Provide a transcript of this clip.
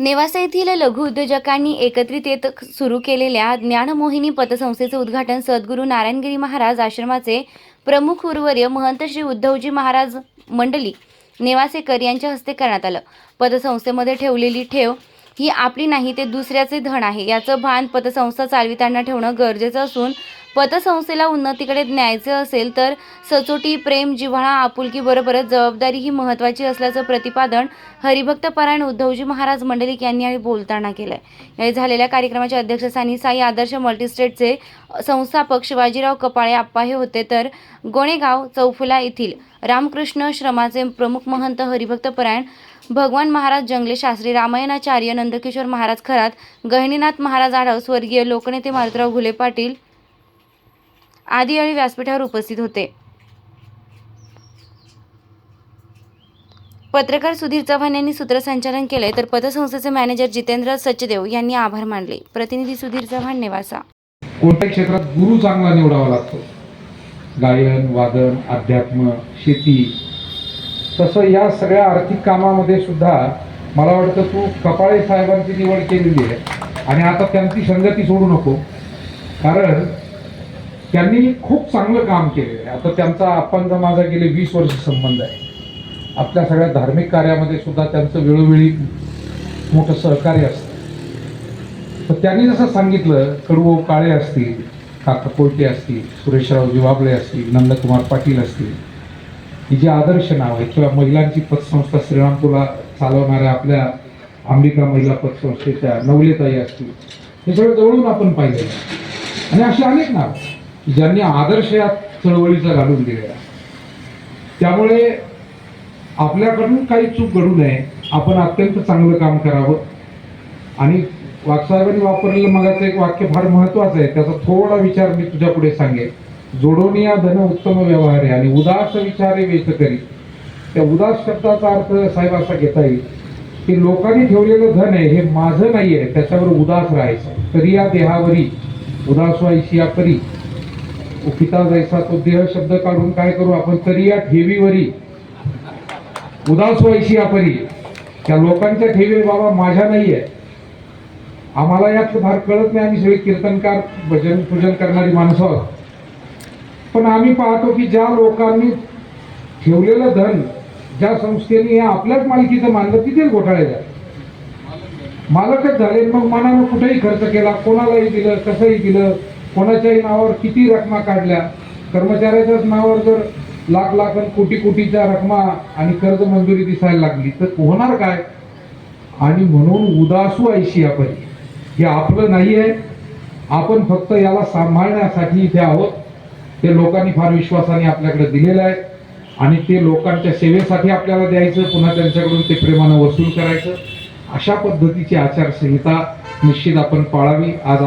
नेवासा येथील लघु उद्योजकांनी एकत्रित येत सुरू केलेल्या ज्ञानमोहिनी पतसंस्थेचे उद्घाटन सद्गुरू नारायणगिरी महाराज आश्रमाचे प्रमुख उर्वर्य महंत श्री उद्धवजी महाराज मंडली नेवासेकर यांच्या हस्ते करण्यात आलं. पतसंस्थेमध्ये ठेवलेली ठेव ही आपली नाही ते दुसऱ्याचे धन आहे. याचं भान पतसंस्था चालविताना ठेवणं गरजेचं असून पतसंस्थेला उन्नतीकडे न्यायचं असेल तर सचोटी प्रेम जिव्हाळा आपुलकी बरोबरच जबाबदारी ही महत्त्वाची असल्याचं प्रतिपादन हरिभक्त परायण उद्धवजी महाराज मंडलिक यांनी यावेळी बोलताना केलंय. यावेळी झालेल्या कार्यक्रमाच्या अध्यक्षस्थानी साई आदर्श मल्टीस्टेटचे संस्थापक शिवाजीराव कपाळे आप्पा हे होते तर गोणेगाव चौफुला येथील रामकृष्ण श्रमाचे प्रमुख महंत हरिभक्त परायण भगवान महाराज जंगले शास्त्री रामायणाचार्य नंदकिशोर महाराज खरात गहिनीनाथ महाराज आढाव स्वर्गीय लोकनेते मारुतराव घुले पाटील आदी आणि व्यासपीठावर उपस्थित होते. पत्रकार सुधीर चव्हाण यांनी सूत्रसंचालन केले तर पतसंस्थेचे मॅनेजर जितेंद्र सचदेव यांनी आभार मानले. प्रतिनिधी सुधीर चव्हाण नेवासा. कोणत्या क्षेत्रात गुरु चांगला निवडावा लागतो? गायन वादन अध्यात्म शेती. तसं या सगळ्या आर्थिक कामामध्ये सुद्धा मला वाटतं तू कपाळे साहेबांची निवड केलेली आहे आणि आता त्यांची संगती सोडू नको. कारण त्यांनी खूप चांगलं काम केलेलं आहे. आता त्यांचा आपणचा माझा गेले वीस वर्ष संबंध आहे. आपल्या सगळ्या धार्मिक कार्यामध्ये सुद्धा त्यांचं वेळोवेळी मोठं सहकार्य असतं. तर त्यांनी जसं सांगितलं कडवो काळे असतील काका कोलटे असतील सुरेशराव जिवाबळे असतील नंदकुमार पाटील असतील ही जी आदर्श नाव आहे किंवा महिलांची पतसंस्था श्रीरामपूरला चालवणाऱ्या आपल्या अंबिका महिला पतसंस्थेच्या नवलेताई असतील हे सगळं जवळून आपण पाहिलं आणि अशी अनेक नावं ज्यांनी आदर्श या चळवळीचा घालून दिलेला त्यामुळे आपल्याकडून काही चूक घडू नये. आपण अत्यंत चांगलं काम करावं. आणि वाकसाहेबांनी वापरलेलं मगाचं एक वाक्य फार महत्वाचं आहे. त्याचा थोडा विचार मी तुझ्या पुढे सांगेन. जोडोनिया धन उत्तम व्यवहार आहे आणि उदास विचारे व्यक्त करी. त्या उदास शब्दाचा अर्थ साहेब असा घेता येईल की लोकांनी ठेवलेलं धन आहे हे माझं नाही आहे त्याच्यावर उदास राहायचं. तरी या देहावरी उदास व्हायची या परी. उकिता जायचा तो देह शब्द काढून काय करू? आपण तरी या ठेवीवरी उदास व्हायची आपली त्या लोकांच्या ठेवी बाबा माझ्या नाहीये. आम्हाला यात फार कळत नाही आम्ही सगळे कीर्तनकार भजन पूजन करणारी माणसं आहोत. पण आम्ही पाहतो की ज्या लोकांनी ठेवलेलं धन ज्या संस्थेने हे आपल्याच मालकीचं मानलं तिथेच घोटाळे झाले. मालकच झाले. मग मनानं कुठेही खर्च केला कोणालाही दिलं कसंही दिलं कोणाच्याही नावावर किती रकमा काढल्या? कर्मचाऱ्याच्याच नावावर जर लाख लाख आणि कोटी कोटीच्या रकमा आणि कर्ज मंजुरी दिसायला लागली तर होणार काय? आणि म्हणून उदासू ऐशी आपण. हे आपलं नाही आहे. आपण फक्त याला सांभाळण्यासाठी इथे आहोत. ते लोकांनी फार विश्वासाने आपल्याकडे दिलेलं आहे. आणि ते लोकांच्या सेवेसाठी आपल्याला द्यायचं पुन्हा त्यांच्याकडून ते प्रेमानं वसूल करायचं. अशा पद्धतीची आचारसंहिता निश्चित आपण पाळावी. आज